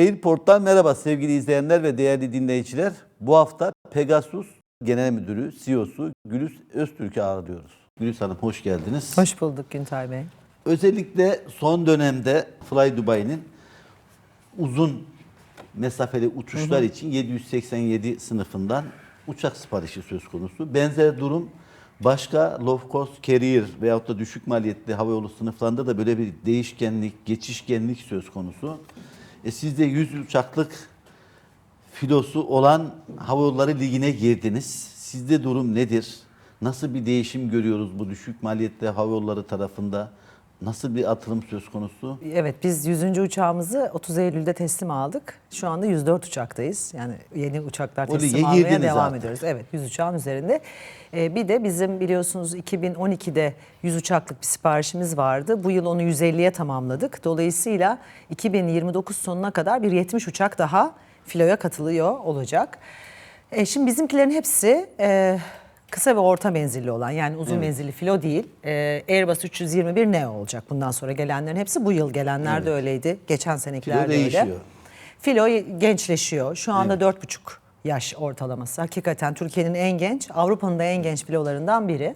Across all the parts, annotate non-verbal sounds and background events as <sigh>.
Airport'tan merhaba sevgili izleyenler ve değerli dinleyiciler. Bu hafta Pegasus Genel Müdürü, CEO'su Gülüs Öztürk'ü ağırlıyoruz. Gülüs Hanım hoş geldiniz. Hoş bulduk Güntay Bey. Özellikle son dönemde Fly Dubai'nin uzun mesafeli uçuşlar için 787 sınıfından uçak siparişi söz konusu. Benzer durum başka low cost carrier veyahut da düşük maliyetli havayolu sınıflarında da böyle bir değişkenlik, geçişkenlik söz konusu. E siz de 100 uçaklık filosu olan havayolları ligine girdiniz. Sizde durum nedir? Nasıl bir değişim görüyoruz bu düşük maliyetli havayolları tarafında? Nasıl bir atılım söz konusu? Evet biz 100. uçağımızı 30 Eylül'de teslim aldık. Şu anda 104 uçaktayız. Yani yeni uçaklar teslim almaya devam artık. ediyoruz. Evet 100 uçağın üzerinde. Ee, bir de bizim biliyorsunuz 2012'de 100 uçaklık bir siparişimiz vardı. Bu yıl onu 150'ye tamamladık. Dolayısıyla 2029 sonuna kadar bir 70 uçak daha filoya katılıyor olacak. E, şimdi bizimkilerin hepsi e, kısa ve orta menzilli olan yani uzun menzilli filo değil. E, Airbus 321 Neo olacak bundan sonra gelenlerin hepsi. Bu yıl gelenler de öyleydi. Geçen senekiler Filo de öyle. değişiyor. Filo gençleşiyor. Şu anda 4,5 yaş ortalaması. Hakikaten Türkiye'nin en genç, Avrupa'nın da en genç filolarından biri.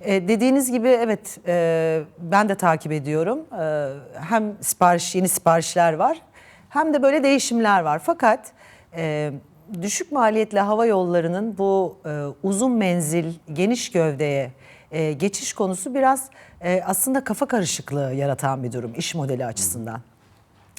E, dediğiniz gibi evet e, ben de takip ediyorum. E, hem sipariş yeni siparişler var hem de böyle değişimler var. Fakat e, düşük maliyetli hava yollarının bu e, uzun menzil, geniş gövdeye e, geçiş konusu biraz e, aslında kafa karışıklığı yaratan bir durum iş modeli açısından.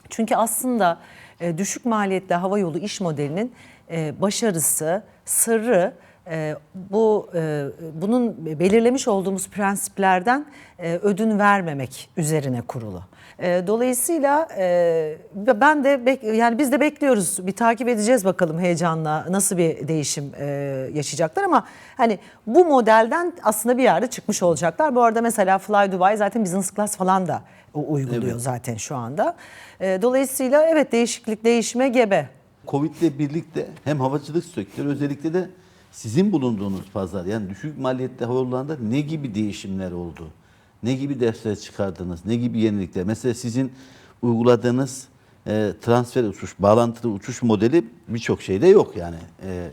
Çünkü aslında e, düşük maliyetli hava yolu iş modelinin e, başarısı, sırrı e, bu e, bunun belirlemiş olduğumuz prensiplerden e, ödün vermemek üzerine kurulu. E, dolayısıyla e, ben de bek- yani biz de bekliyoruz. Bir takip edeceğiz bakalım heyecanla nasıl bir değişim e, yaşayacaklar ama hani bu modelden aslında bir yerde çıkmış olacaklar. Bu arada mesela Fly Dubai zaten business class falan da uyguluyor Evet. zaten şu anda. E, dolayısıyla evet değişiklik değişime gebe. Covid ile birlikte hem havacılık sektörü özellikle de sizin bulunduğunuz pazar yani düşük maliyetli havayollarında ne gibi değişimler oldu? Ne gibi dersler çıkardınız? Ne gibi yenilikler? Mesela sizin uyguladığınız e, transfer uçuş, bağlantılı uçuş modeli birçok şeyde yok yani. E,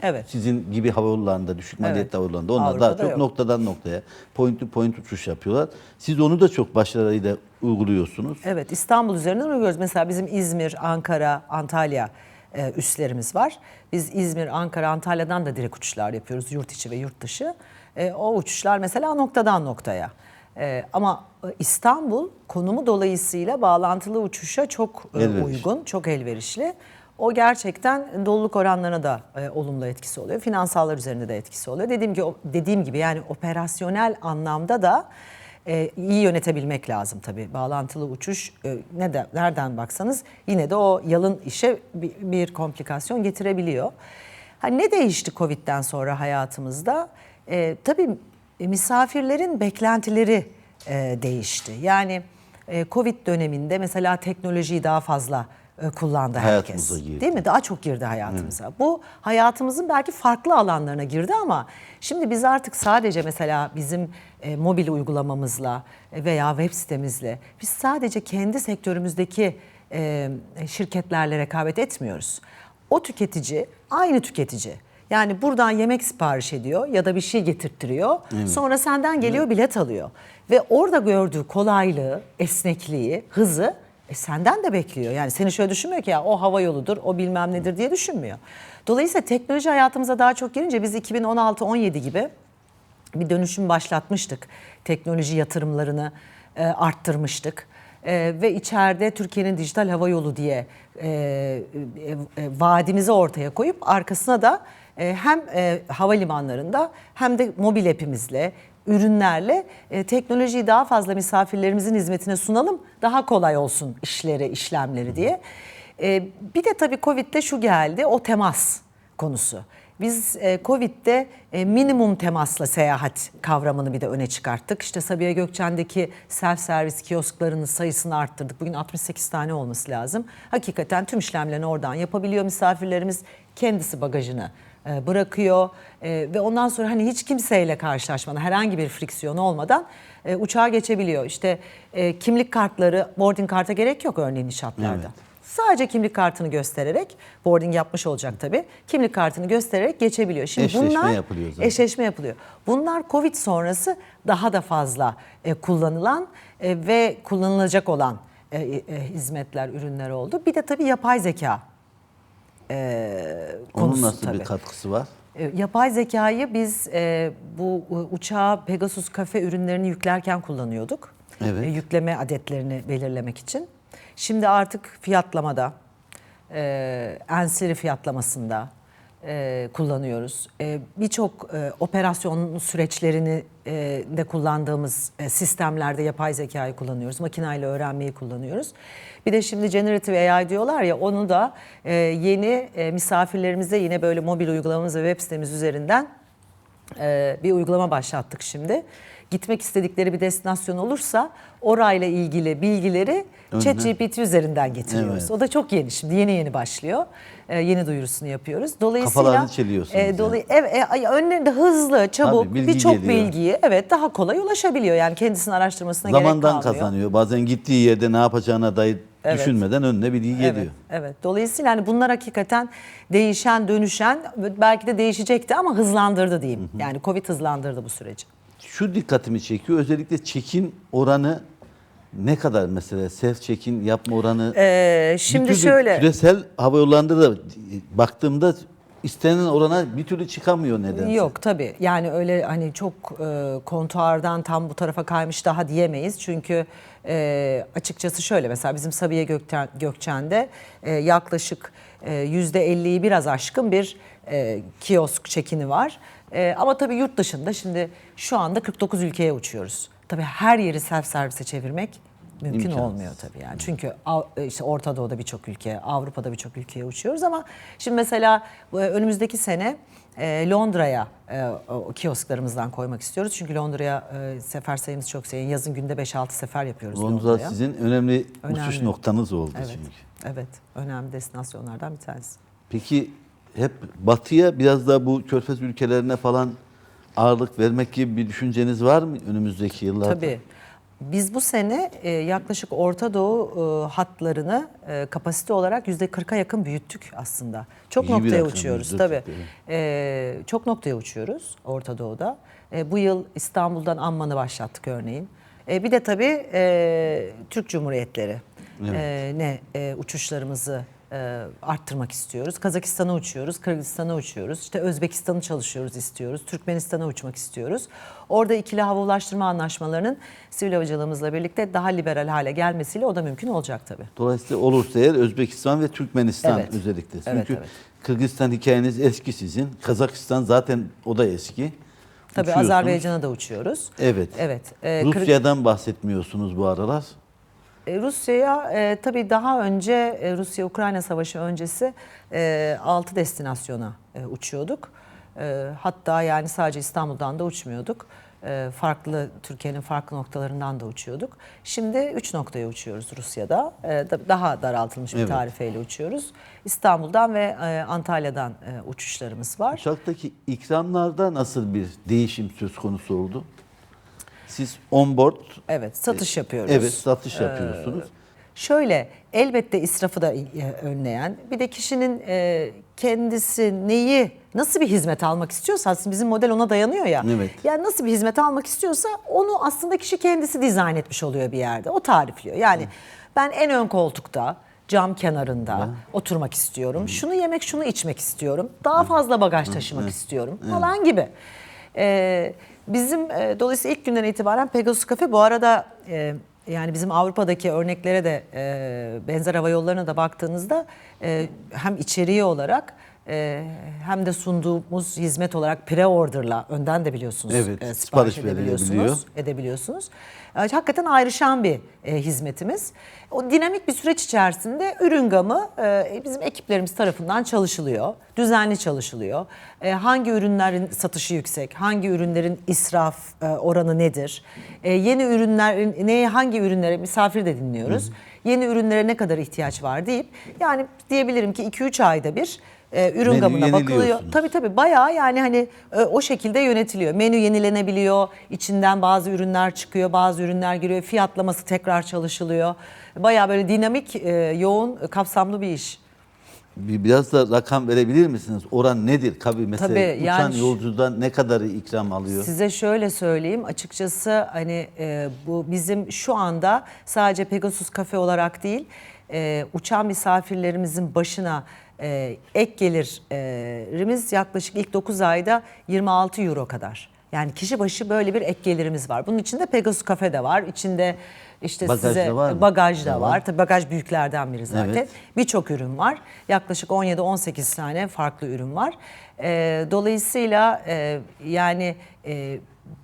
Evet. sizin gibi havayollarında, düşük maliyetli Evet. havayollarında onlar Avrupa'da daha çok yok. noktadan noktaya, point to point uçuş yapıyorlar. Siz onu da çok başarıyla uyguluyorsunuz. Evet İstanbul üzerinden uyguluyoruz. Mesela bizim İzmir, Ankara, Antalya e, üslerimiz var. Biz İzmir, Ankara, Antalya'dan da direkt uçuşlar yapıyoruz. Yurt içi ve yurt dışı. E, o uçuşlar mesela noktadan noktaya. E, ama e, İstanbul konumu dolayısıyla bağlantılı uçuşa çok e, Elverişli. uygun, çok elverişli. O gerçekten doluluk oranlarına da e, olumlu etkisi oluyor. Finansallar üzerinde de etkisi oluyor. Dediğim gibi dediğim gibi yani operasyonel anlamda da e, iyi yönetebilmek lazım tabii. Bağlantılı uçuş e, ne de nereden baksanız yine de o yalın işe bir, bir komplikasyon getirebiliyor. Ha, ne değişti Covid'den sonra hayatımızda? E, tabii e, misafirlerin beklentileri e, değişti. Yani e, Covid döneminde mesela teknolojiyi daha fazla kullandı herkes. Hayatımıza girdi. Değil mi? Daha çok girdi hayatımıza. Bu hayatımızın belki farklı alanlarına girdi ama şimdi biz artık sadece mesela bizim e, mobil uygulamamızla e, veya web sitemizle biz sadece kendi sektörümüzdeki e, şirketlerle rekabet etmiyoruz. O tüketici aynı tüketici. Yani buradan yemek sipariş ediyor ya da bir şey getirttiriyor. Sonra senden geliyor bilet alıyor. Ve orada gördüğü kolaylığı, esnekliği, hızı e senden de bekliyor. Yani seni şöyle düşünmüyor ki ya o hava yoludur, o bilmem nedir diye düşünmüyor. Dolayısıyla teknoloji hayatımıza daha çok girince biz 2016-17 gibi bir dönüşüm başlatmıştık. Teknoloji yatırımlarını e, arttırmıştık. E, ve içeride Türkiye'nin dijital hava yolu diye e, e, e, vaadimizi ortaya koyup arkasına da e, hem e, havalimanlarında hem de mobil app'imizle, ürünlerle e, teknolojiyi daha fazla misafirlerimizin hizmetine sunalım. Daha kolay olsun işleri, işlemleri diye. E, bir de tabii Covid'de şu geldi, o temas konusu. Biz e, Covid'de e, minimum temasla seyahat kavramını bir de öne çıkarttık. İşte Sabiha Gökçen'deki self servis kiosklarının sayısını arttırdık. Bugün 68 tane olması lazım. Hakikaten tüm işlemlerini oradan yapabiliyor misafirlerimiz. Kendisi bagajını bırakıyor E, ve ondan sonra hani hiç kimseyle karşılaşmadan herhangi bir friksiyon olmadan e, uçağa geçebiliyor. İşte e, kimlik kartları, boarding karta gerek yok örneğin iş hatlarda. Evet. Sadece kimlik kartını göstererek, boarding yapmış olacak tabii. Kimlik kartını göstererek geçebiliyor. Şimdi Eşleşme bunlar yapılıyor zaten. eşleşme yapılıyor. Bunlar Covid sonrası daha da fazla e, kullanılan e, ve kullanılacak olan e, e, hizmetler, ürünler oldu. Bir de tabii yapay zeka e, Onun konusu nasıl tabii. bir katkısı var? E, Yapay zekayı biz e, bu uçağa Pegasus kafe ürünlerini yüklerken kullanıyorduk. Evet. E, yükleme adetlerini belirlemek için. Şimdi artık fiyatlamada, e, enseri fiyatlamasında e, kullanıyoruz. E, Birçok e, operasyon süreçlerini e, de kullandığımız e, sistemlerde yapay zekayı kullanıyoruz. Makinayla öğrenmeyi kullanıyoruz. Bir de şimdi generative AI diyorlar ya onu da e, yeni e, misafirlerimize yine böyle mobil uygulamamız ve web sitemiz üzerinden e, bir uygulama başlattık şimdi. Gitmek istedikleri bir destinasyon olursa orayla ilgili bilgileri. ChatGPT üzerinden getiriyoruz. Evet. O da çok yeni şimdi yeni yeni başlıyor. E, yeni duyurusunu yapıyoruz. Dolayısıyla Kafalarını çeliyorsunuz yani. dolay- evet, e, ay- önlerinde hızlı, çabuk bilgi birçok geliyor. bilgiyi evet daha kolay ulaşabiliyor. Yani kendisinin araştırmasına gerek Zamandan kalmıyor. kazanıyor. Bazen gittiği yerde ne yapacağına dair Evet. düşünmeden önüne bilgi geliyor. Evet, evet. Dolayısıyla hani bunlar hakikaten değişen, dönüşen, belki de değişecekti ama hızlandırdı diyeyim. Yani Covid hızlandırdı bu süreci. Şu dikkatimi çekiyor. Özellikle çekin oranı ne kadar mesela self check-in yapma oranı? Ee, şimdi şöyle, Küresel hava yollarında da baktığımda istenen orana bir türlü çıkamıyor nedense. Yok tabii yani öyle hani çok e, kontuardan tam bu tarafa kaymış daha diyemeyiz. Çünkü e, açıkçası şöyle mesela bizim Sabiha Gökçen, Gökçen'de e, yaklaşık e, %50'yi biraz aşkın bir e, kiosk çekini var. E, ama tabii yurt dışında şimdi şu anda 49 ülkeye uçuyoruz. Tabii her yeri self servise çevirmek mümkün İmkansız. olmuyor tabii yani. Çünkü işte Orta Doğu'da birçok ülke, Avrupa'da birçok ülkeye uçuyoruz ama şimdi mesela e, önümüzdeki sene e, Londra'ya e, kiosklarımızdan koymak istiyoruz. Çünkü Londra'ya sefer sayımız çok sayın. Yazın günde 5-6 sefer yapıyoruz Londra Londra'ya. sizin önemli, uçuş Önemli. noktanız oldu Evet, çünkü. evet. Önemli destinasyonlardan bir tanesi. Peki hep batıya biraz da bu körfez ülkelerine falan ağırlık vermek gibi bir düşünceniz var mı önümüzdeki yıllarda? Tabii. Biz bu sene e, yaklaşık Orta Doğu e, hatlarını e, kapasite olarak yüzde 40'a yakın büyüttük aslında. Çok İyi noktaya rakam, uçuyoruz evet. E, çok noktaya uçuyoruz Orta Doğu'da. E, bu yıl İstanbul'dan Amman'ı başlattık örneğin. E, bir de tabii e, Türk Cumhuriyetleri e, ne e, uçuşlarımızı e, arttırmak istiyoruz. Kazakistan'a uçuyoruz, Kırgızistan'a uçuyoruz. İşte Özbekistan'ı çalışıyoruz istiyoruz. Türkmenistan'a uçmak istiyoruz. Orada ikili hava ulaştırma anlaşmalarının sivil havacılığımızla birlikte daha liberal hale gelmesiyle o da mümkün olacak tabii. Dolayısıyla olursa eğer Özbekistan ve Türkmenistan Evet. özellikle. Çünkü Evet, evet. Kırgızistan hikayeniz eski sizin. Kazakistan zaten o da eski. Tabii. Azerbaycan'a da uçuyoruz. Evet. Evet. e, Kırg- Rusya'dan bahsetmiyorsunuz bu aralar. E, Rusya'ya e, tabii daha önce e, Rusya-Ukrayna savaşı öncesi e, 6 destinasyona e, uçuyorduk. E, hatta yani sadece İstanbul'dan da uçmuyorduk. E, farklı Türkiye'nin farklı noktalarından da uçuyorduk. Şimdi 3 noktaya uçuyoruz Rusya'da. E, da- daha daraltılmış bir Evet. tarifeyle uçuyoruz. İstanbul'dan ve e, Antalya'dan e, uçuşlarımız var. Uçaktaki ikramlarda nasıl bir değişim söz konusu oldu? Siz on board Evet, satış yapıyoruz. evet satış yapıyorsunuz. Şöyle elbette israfı da e, önleyen bir de kişinin e, kendisi neyi nasıl bir hizmet almak istiyorsa aslında bizim model ona dayanıyor ya. Evet. Yani nasıl bir hizmet almak istiyorsa onu aslında kişi kendisi dizayn etmiş oluyor bir yerde. O tarifliyor. Yani ben en ön koltukta cam kenarında oturmak istiyorum. Şunu yemek, şunu içmek istiyorum. Daha fazla bagaj taşımak istiyorum falan gibi. Ee, bizim e, dolayısıyla ilk günden itibaren Pegasus Cafe bu arada e, yani bizim Avrupa'daki örneklere de e, benzer hava yollarına da baktığınızda e, hem içeriği olarak e, hem de sunduğumuz hizmet olarak pre-order'la önden de biliyorsunuz Evet, e, sipariş sipariş edebiliyorsunuz. edebiliyorsunuz. E, Hakikaten ayrışan bir e, hizmetimiz. O dinamik bir süreç içerisinde ürün gamı e, bizim ekiplerimiz tarafından çalışılıyor. Düzenli çalışılıyor. E, hangi ürünlerin satışı yüksek, hangi ürünlerin israf e, oranı nedir? E, yeni ürünlerin, neye hangi ürünlere misafir de dinliyoruz. Yeni ürünlere ne kadar ihtiyaç var deyip yani diyebilirim ki 2-3 ayda bir e, ürün Menüyü gamına bakılıyor. yeniliyorsunuz. Tabii tabii bayağı yani hani e, o şekilde yönetiliyor. Menü yenilenebiliyor. içinden bazı ürünler çıkıyor, bazı ürünler giriyor. Fiyatlaması tekrar çalışılıyor. Bayağı böyle dinamik, e, yoğun, e, kapsamlı bir iş. Bir, biraz da rakam verebilir misiniz? Oran nedir? Kabi mesela Tabii, uçan yani- yolcudan ne kadarı ikram alıyor? Size şöyle söyleyeyim açıkçası hani e, bu bizim şu anda sadece Pegasus Cafe olarak değil e, uçan misafirlerimizin başına e, ek gelirimiz yaklaşık ilk 9 ayda 26 euro kadar. Yani kişi başı böyle bir ek gelirimiz var. Bunun içinde Pegasus Cafe de var. İçinde işte Bagaj size da var mı? bagaj da var. var. Tabii bagaj büyüklerden biri zaten. Evet. Birçok ürün var. Yaklaşık 17-18 tane farklı ürün var. Ee, dolayısıyla e, yani e,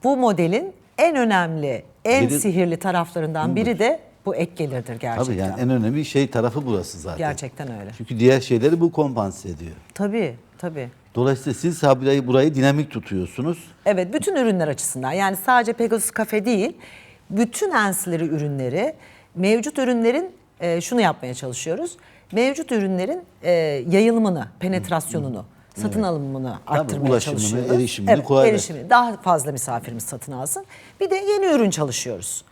bu modelin en önemli, en Biri- sihirli taraflarından biri de bu ek gelirdir gerçekten. Tabii yani en önemli şey tarafı burası zaten. Gerçekten öyle. Çünkü diğer şeyleri bu kompanse ediyor. Tabii, tabii. Dolayısıyla siz burayı, burayı dinamik tutuyorsunuz. Evet, bütün ürünler açısından. Yani sadece Pegasus Cafe değil, bütün ancillary ürünleri, mevcut ürünlerin e, şunu yapmaya çalışıyoruz. Mevcut ürünlerin e, yayılımını, penetrasyonunu, satın alımını arttırmaya ulaşımını, çalışıyoruz. erişimini evet, kolaylaş- erişimini. Daha fazla misafirimiz satın alsın. Bir de yeni ürün çalışıyoruz.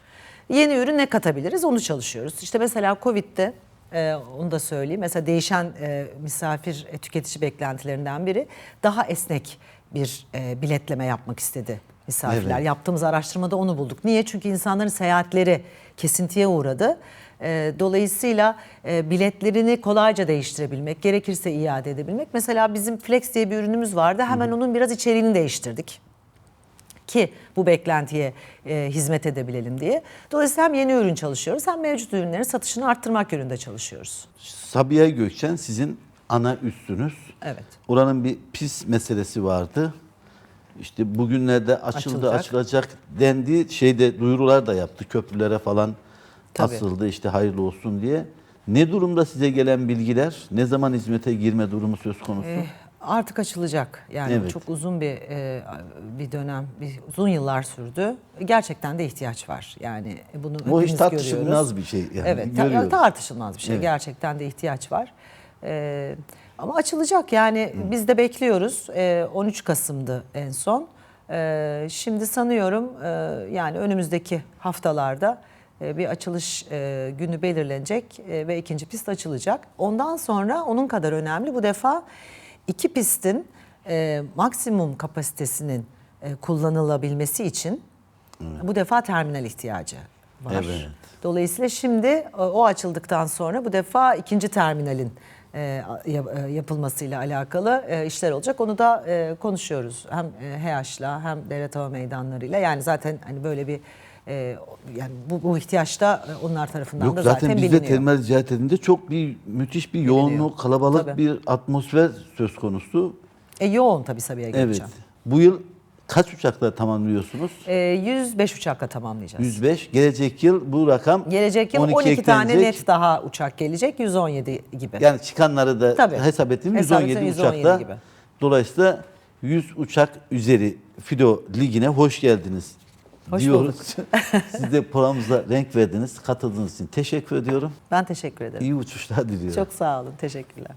Yeni ürün ne katabiliriz onu çalışıyoruz. İşte mesela Covid'de e, onu da söyleyeyim. Mesela değişen e, misafir e, tüketici beklentilerinden biri daha esnek bir e, biletleme yapmak istedi misafirler. Evet. Yaptığımız araştırmada onu bulduk. Niye? Çünkü insanların seyahatleri kesintiye uğradı. E, dolayısıyla e, biletlerini kolayca değiştirebilmek, gerekirse iade edebilmek. Mesela bizim Flex diye bir ürünümüz vardı. Hemen onun biraz içeriğini değiştirdik ki bu beklentiye e, hizmet edebilelim diye. Dolayısıyla hem yeni ürün çalışıyoruz hem mevcut ürünlerin satışını arttırmak yönünde çalışıyoruz. Sabiha Gökçen sizin ana üstünüz. Evet. Oranın bir pis meselesi vardı. İşte bugünlerde açıldı, Açılacak. açılacak dendi. Şeyde duyurular da yaptı. Köprülere falan Tabii. asıldı işte hayırlı olsun diye. Ne durumda size gelen bilgiler? Ne zaman hizmete girme durumu söz konusu? Eh, artık açılacak. Yani Evet. çok uzun bir e, bir dönem, bir uzun yıllar sürdü. Gerçekten de ihtiyaç var. Yani bunu Bu hiç tartışılmaz görüyoruz. bir şey. Yani evet, görüyoruz. tartışılmaz bir şey. Evet. Gerçekten de ihtiyaç var. Ee, ama açılacak yani biz de bekliyoruz. Ee, 13 Kasım'dı en son. Ee, şimdi sanıyorum e, yani önümüzdeki haftalarda e, bir açılış e, günü belirlenecek e, ve ikinci pist açılacak. Ondan sonra onun kadar önemli bu defa iki pistin e, maksimum kapasitesinin e, kullanılabilmesi için bu defa terminal ihtiyacı var. Evet. Dolayısıyla şimdi e, o açıldıktan sonra bu defa ikinci terminalin e, e, yapılmasıyla alakalı e, işler olacak. Onu da e, konuşuyoruz. Hem e, HEAŞ'la hem devlet hava meydanlarıyla. Yani zaten hani böyle bir e, yani bu, bu ihtiyaç da e, onlar tarafından Yok da zaten, zaten, bizde biliniyor. termal ziyaret edince çok bir müthiş bir yoğunluk, kalabalık Tabii. bir atmosfer söz konusu. E, yoğun tabii Sabiha Evet. Gökçen. Bu yıl kaç uçakla tamamlıyorsunuz? E, 105 uçakla tamamlayacağız. 105. Gelecek yıl bu rakam Gelecek yıl 12, 12 tane net daha uçak gelecek. 117 gibi. Yani çıkanları da Tabii. hesap Hesap 117, ettim, 117 uçakla. gibi. Dolayısıyla 100 uçak üzeri Fido Ligi'ne hoş geldiniz Hoş diyoruz. <laughs> Siz de programımıza renk verdiniz. Katıldığınız için teşekkür ediyorum. Ben teşekkür ederim. İyi uçuşlar diliyorum. Çok sağ olun. Teşekkürler.